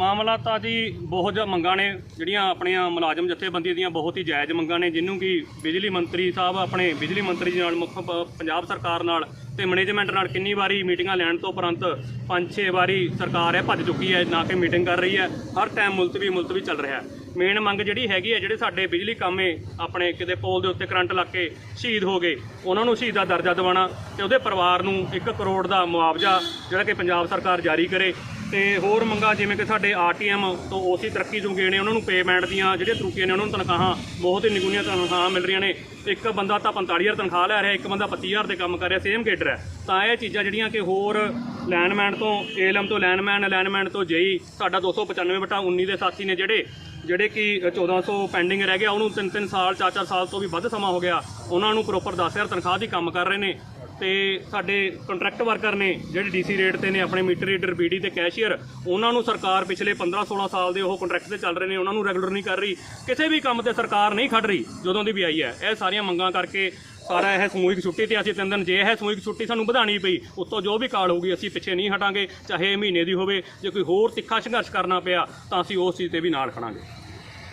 ਮਾਮਲਾ ਤਾਂ ਜੀ ਬਹੁਤ ਜਿਹਾ ਮੰਗਾਂ ਨੇ, ਜਿਹੜੀਆਂ ਆਪਣੀਆਂ ਮੁਲਾਜ਼ਮ ਜਥੇਬੰਦੀਆਂ ਦੀਆਂ ਬਹੁਤ ਹੀ ਜਾਇਜ਼ ਮੰਗਾਂ ਨੇ ਜਿਹਨੂੰ ਕਿ ਬਿਜਲੀ ਮੰਤਰੀ ਸਾਹਿਬ ਆਪਣੇ ਬਿਜਲੀ ਮੰਤਰੀ ਜੀ ਨਾਲ, ਮੁੱਖ ਪ- ਪੰਜਾਬ ਸਰਕਾਰ ਨਾਲ ਤੇ ਮੈਨੇਜਮੈਂਟ ਨਾਲ ਕਿੰਨੀ ਵਾਰੀ ਮੀਟਿੰਗਾਂ ਲੈਣ ਤੋਂ ਉਪਰੰਤ ਪੰਜ ਛੇ ਵਾਰੀ ਸਰਕਾਰ ਹੈ ਭੱਜ ਚੁੱਕੀ ਹੈ, ਨਾ ਕਿ ਮੀਟਿੰਗ ਕਰ ਰਹੀ ਹੈ। ਹਰ ਟਾਈਮ ਮੁਲਤਵੀ ਮੁਲਤਵੀ ਚੱਲ ਰਿਹਾ ਮੇਨ ਮੰਗ ਜਿਹੜੀ ਹੈਗੀ ਹੈ, ਜਿਹੜੇ ਸਾਡੇ ਬਿਜਲੀ ਕਾਮੇ ਆਪਣੇ ਕਿਤੇ ਪੋਲ ਦੇ ਉੱਤੇ ਕਰੰਟ ਲੱਗ ਕੇ ਸ਼ਹੀਦ ਹੋ ਗਏ, ਉਹਨਾਂ ਨੂੰ ਸ਼ਹੀਦ ਦਾ ਦਰਜਾ ਦਿਵਾਉਣਾ ਤੇ ਉਹਦੇ ਪਰਿਵਾਰ ਨੂੰ 1 ਕਰੋੜ ਦਾ ਮੁਆਵਜ਼ਾ ਜਿਹੜਾ ਕਿ ਪੰਜਾਬ ਸਰਕਾਰ ਜਾਰੀ ਕਰੇ। ਤੇ ਹੋਰ ਮੰਗਾਂ ਜਿਵੇਂ ਕਿ ਸਾਡੇ ਆਰਟੀਐਮ ਤੋਂ ਓਸੀ ਤਰੱਕੀ ਜੋ ਗਏ ਨੇ, ਉਹਨਾਂ ਨੂੰ ਪੇਮੈਂਟ ਦੀਆਂ ਜਿਹੜੀਆਂ ਤਰੁਕੀਆਂ ਨੇ, ਉਹਨਾਂ ਨੂੰ ਤਨਖਾਹਾਂ ਬਹੁਤ ਹੀ ਨਿਗੁਣੀਆਂ ਤਨਖਾਹਾਂ ਮਿਲ ਰਹੀਆਂ ਨੇ। ਇੱਕ ਬੰਦਾ ਤਾਂ 45000 ਤਨਖਾਹ ਲੈ ਰਿਹਾ, ਇੱਕ ਬੰਦਾ 25000 ਦੇ ਕੰਮ ਕਰ ਰਿਹਾ ਸੇਮ ਗੇਡਰ ਹੈ। ਤਾਂ ਇਹ ਚੀਜ਼ਾਂ ਜਿਹੜੀਆਂ ਕਿ ਹੋਰ ਲੈਨਮੈਨ ਤੋਂ ਏਐਲਐਮ ਤੋਂ ਲੈਨਮੈਨ ਲੈਨਮੈਨ ਤੋਂ ਜੇਈ ਸਾਡਾ 295 ਬਟਾ 19 ਦੇ ਸਾਥੀ ਨੇ ਜਿਹੜੇ ਜਿਹੜੇ ਕਿ 1400 ਪੈਂਡਿੰਗ ਰਹਿ ਗਿਆ, ਉਹਨੂੰ 3-3 ਸਾਲ 4-4 ਸਾਲ ਤੋਂ ਵੀ ਵੱਧ ਸਮਾਂ ਹੋ ਗਿਆ। ਉਹਨਾਂ ਨੂੰ ਪ੍ਰੋਪਰ 10000 ਤਨਖਾਹ ਦੀ ਕੰਮ ਕਰ ਰਹੇ ਨੇ। ਤੇ ਸਾਡੇ ਕੰਟਰੈਕਟ ਵਰਕਰ ਨੇ, ਜਿਹੜੇ ਡੀਸੀ ਰੇਟ ਤੇ ਨੇ, ਆਪਣੇ ਮੀਟਰ ਰੀਡਰ, ਬੀਡੀ ਤੇ ਕੈਸ਼ੀਅਰ, ਉਹਨਾਂ ਨੂੰ ਸਰਕਾਰ ਪਿਛਲੇ 15-16 ਸਾਲ ਦੇ ਉਹ ਕੰਟਰੈਕਟ ਤੇ ਚੱਲ ਰਹੇ ਨੇ, ਉਹਨਾਂ ਨੂੰ ਰੈਗੂਲਰ ਨਹੀਂ ਕਰ ਰਹੀ। ਕਿਸੇ ਵੀ ਕੰਮ ਤੇ ਸਰਕਾਰ ਨਹੀਂ ਖੜ ਰਹੀ, ਜਦੋਂ ਦੀ ਵੀ ਆਈ ਹੈ। ਇਹ ਸਾਰੀਆਂ ਮੰਗਾਂ ਕਰਕੇ ਸਾਰਾ ਇਹ ਸਮੂਹਿਕ ਛੁੱਟੀ ਤੇ ਅਸੀਂ ਤਿੰਨ ਦਿਨ, ਜੇ ਇਹ ਸਮੂਹਿਕ ਛੁੱਟੀ ਸਾਨੂੰ ਵਧਾਣੀ ਪਈ, ਉੱਤੋਂ ਜੋ ਵੀ ਕਾਲ ਹੋਊਗੀ, ਅਸੀਂ ਪਿੱਛੇ ਨਹੀਂ ਹਟਾਂਗੇ, ਚਾਹੇ ਇਹ ਮਹੀਨੇ ਦੀ ਹੋਵੇ, ਜੇ ਕੋਈ ਹੋਰ ਤਿੱਖਾ ਸੰਘਰਸ਼ ਕਰਨਾ ਪਿਆ, ਤਾਂ ਅਸੀਂ ਉਸ ਚੀਜ਼ ਤੇ ਵੀ ਨਾਲ ਖੜਾਂਗੇ।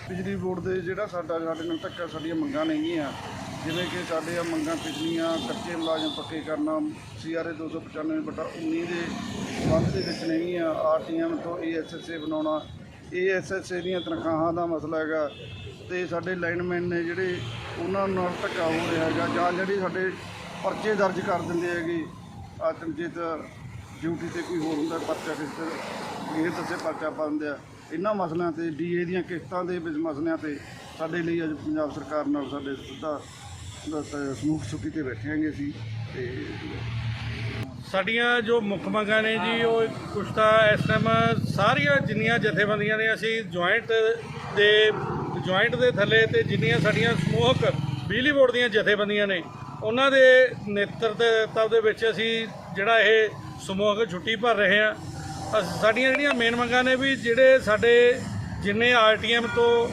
ਬਿਜਲੀ ਬੋਰਡ ਦੇ ਜਿਹੜਾ ਸਾਡਾ, ਸਾਡੇ ਨਾਲ ਧੱਕਾ, ਸਾਡੀਆਂ ਮੰਗਾਂ ਨੇਗੀਆਂ ਜਿਵੇਂ ਕਿ ਸਾਡੀਆਂ ਮੰਗਾਂ ਪਿਛਲੀਆਂ, ਕੱਚੇ ਮੁਲਾਜ਼ਮ ਪੱਕੇ ਕਰਨਾ ਸੀਆਰਏ 295 ਬਟਾ 19 ਦੇ ਸੰਬੰਧ ਦੇ ਵਿੱਚ ਨਹੀਂ ਨੇਗੀਆਂ ਆਰਟੀਐਮ ਤੋਂ ਏਐਸਐਸਏ ਬਣਾਉਣਾ। ਏਐਸਐਸਏ ਦੀਆਂ ਤਨਖਾਹਾਂ ਦਾ ਮਸਲਾ ਹੈਗਾ ਤੇ ਸਾਡੇ ਲਾਈਨਮੈਨ ਨੇ ਜਿਹੜੇ ਉਹਨਾਂ ਨਾਲ ਧੱਕਾ ਹੋ ਰਿਹਾ ਹੈਗਾ, ਜਾਂ ਜਿਹੜੇ ਸਾਡੇ ਪਰਚੇ ਦਰਜ ਕਰ ਦਿੰਦੇ ਹੈਗੇ ਆਤਮਜੀਤ ਡਿਊਟੀ ਤੇ ਕੋਈ ਹੋਰ ਹੁੰਦਾ, ਪਰਚਾ ਕਿਸ ਇਹ ਦੱਸੇ ਪਰਚਾ ਪਾ ਦਿੰਦੇ ਆ। ਇਹਨਾਂ ਮਸਲਿਆਂ ਤੇ ਡੀਏ ਦੀਆਂ ਕਿਸ਼ਤਾਂ ਦੇ ਵਿੱਚ ਮਸਲਿਆਂ ਤੇ ਸਾਡੇ ਲਈ ਅੱਜ ਪੰਜਾਬ ਸਰਕਾਰ ਨਾਲ ਸਾਡੇ ਸਿੱਧਾ ਸਮੂਹ ਛੁੱਟੀ ਤੇ ਬੈਠੇ ਅਸੀਂ ਤੇ ਸਾਡੀਆਂ ਜੋ ਮੁੱਖ ਮੰਗਾਂ ਨੇ ਜੀ, ਉਹ ਕੁਛ ਤਾਂ ਇਸ ਟਾਈਮ ਸਾਰੀਆਂ ਜਿੰਨੀਆਂ ਜਥੇਬੰਦੀਆਂ ਨੇ, ਅਸੀਂ ਜੁਆਇੰਟ ਦੇ ਜੁਆਇੰਟ ਦੇ ਥੱਲੇ ਤੇ ਜਿੰਨੀਆਂ ਸਾਡੀਆਂ ਸਮੂਹਕ ਬਿਜਲੀ ਬੋਰਡ ਦੀਆਂ ਜਥੇਬੰਦੀਆਂ ਨੇ, ਉਹਨਾਂ ਦੇ ਨੇਤਰਤਵ ਦੇ ਵਿੱਚ ਅਸੀਂ ਜਿਹੜਾ ਇਹ ਸਮੂਹਕ ਛੁੱਟੀ ਭਰ ਰਹੇ ਹਾਂ। ਅਸ- ਸਾਡੀਆਂ ਜਿਹੜੀਆਂ ਮੇਨ ਮੰਗਾਂ ਨੇ ਵੀ ਜਿਹੜੇ ਸਾਡੇ ਜਿੰਨੇ ਆਰਟੀਐਮ ਤੋਂ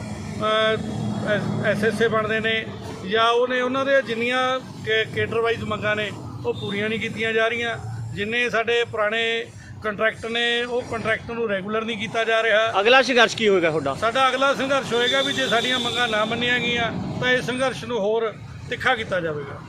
ਐਸਐਸਏ ਬਣਦੇ ਨੇ ਜਾਂ ਉਹਨੇ ਉਹਨਾਂ ਦੇ ਜਿੰਨੀਆਂ ਕੇਡਰ ਵਾਈਜ਼ ਮੰਗਾਂ ਨੇ ਉਹ ਪੂਰੀਆਂ ਨਹੀਂ ਕੀਤੀਆਂ ਜਾ ਰਹੀਆਂ। ਜਿੰਨੇ ਸਾਡੇ ਪੁਰਾਣੇ ਕੰਟਰੈਕਟ ਨੇ ਉਹ ਕੰਟਰੈਕਟ ਨੂੰ ਰੈਗੂਲਰ ਨਹੀਂ ਕੀਤਾ ਜਾ ਰਿਹਾ। ਅਗਲਾ ਸੰਘਰਸ਼ ਕੀ ਹੋਏਗਾ ਤੁਹਾਡਾ? ਸਾਡਾ ਅਗਲਾ ਸੰਘਰਸ਼ ਹੋਏਗਾ ਵੀ ਜੇ ਸਾਡੀਆਂ ਮੰਗਾਂ ਨਾ ਮੰਨੀਆਂ ਗਈਆਂ ਤਾਂ ਇਸ ਸੰਘਰਸ਼ ਨੂੰ ਹੋਰ ਤਿੱਖਾ ਕੀਤਾ ਜਾਵੇਗਾ।